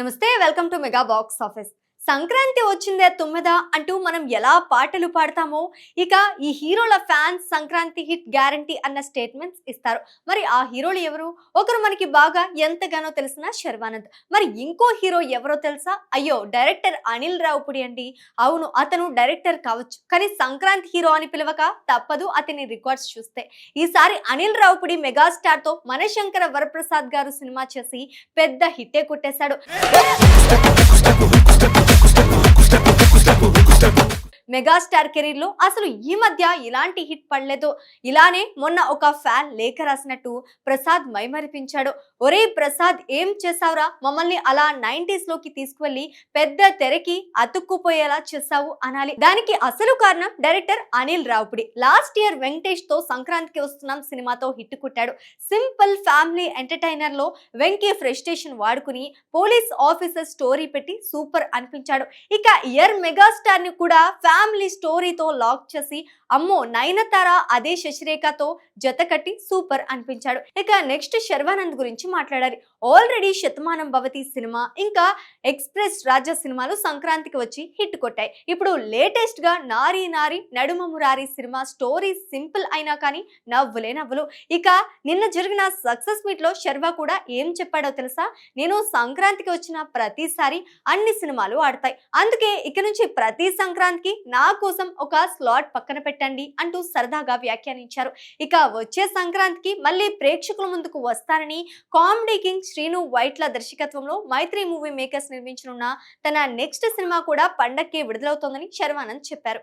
నమస్తే welcome to Mega Box Office Sankranti వచ్చిందే తుమ్మెదా అంటూ మనం ఎలా పాటలు పాడతామో ఇక ఈ హీరోల ఫ్యాన్స్ సంక్రాంతి హిట్ గ్యారంటీ అన్న స్టేట్మెంట్స్ ఇస్తారు. మరి ఆ హీరోలు ఎవరు? ఒకరు మనకి బాగా ఎంతగానో తెలిసిన శర్వానంద్. మరి ఇంకో హీరో ఎవరో తెలుసా? అయ్యో డైరెక్టర్ అనిల్ రావుపుడి అండి. అవును అతను డైరెక్టర్ కావచ్చు. కానీ సంక్రాంతి హీరో అని పిలవక తప్పదు అతని రికార్డ్స్ చూస్తే. ఈసారి అనిల్ రావుపుడి మెగాస్టార్తో మనశంకర వరప్రసాద్ గారు సినిమా చేసి పెద్ద హిట్టే కొట్టేశాడు. స్టెప్ స్టెప్ మెగాస్టార్ కెరీర్లో అసలు ఈ మధ్య ఇలాంటి హిట్ పడలేదు. ఇలానే మొన్న ఒక ఫ్యాన్ లేఖ రాసినట్టు ప్రసాద్ మైమరిపించాడు. ఒరే ప్రసాద్ ఏం చేసావురా మమ్మల్ని అలా నైన్టీస్లోకి తీసుకువెళ్ళి పెద్ద తెరకి అతుక్కుపోయేలా చేసావు అనాలి. దానికి అసలు కారణం director Anil Ravipudi. Last year వెంకటేష్తో సంక్రాంతికి వస్తున్నాం సినిమాతో హిట్ కొట్టాడు. సింపుల్ ఫ్యామిలీ ఎంటర్టైనర్లో వెంకీ ఫ్రస్ట్రేషన్ వాడుకుని పోలీస్ ఆఫీసర్ స్టోరీ పెట్టి సూపర్ అనిపించాడు. ఇక ఇయర్ మెగాస్టార్ని కూడా ఫ్యామిలీ స్టోరీతో లాక్ చేసి అమ్మో నయనతార అదే శశిరేఖతో జత కట్టి సూపర్ అనిపించాడు. ఇక నెక్స్ట్ శర్వానంద్ గురించి మాట్లాడాలి. ఆల్రెడీ శతమానం భవతి సినిమా ఇంకా ఎక్స్ప్రెస్ రాజా సినిమాలు సంక్రాంతికి వచ్చి హిట్ కొట్టాయి. ఇప్పుడు లేటెస్ట్గా నారీ నారి నడుమ మురారి సినిమా స్టోరీ సింపుల్ అయినా కానీ నవ్వులే నవ్వులు. ఇక నిన్న జరిగిన సక్సెస్ మీట్లో శర్వా కూడా ఏం చెప్పాడో తెలుసా? నేను సంక్రాంతికి వచ్చిన ప్రతిసారి అన్ని సినిమాలు ఆడతాయి. అందుకే ఇక నుంచి ప్రతి సంక్రాంతికి నా కోసం ఒక స్లాట్ పక్కన పెట్టండి అంటూ సరదాగా వ్యాఖ్యానించారు. ఇక వచ్చే సంక్రాంతికి మళ్ళీ ప్రేక్షకుల ముందుకు వస్తారని కామెడీ కింగ్ శ్రీను వైట్ల దర్శకత్వంలో మైత్రి మూవీ మేకర్స్ నిర్మించనున్న తన నెక్స్ట్ సినిమా కూడా పండక్కి విడుదలవుతోందని శర్వానంద్ చెప్పారు.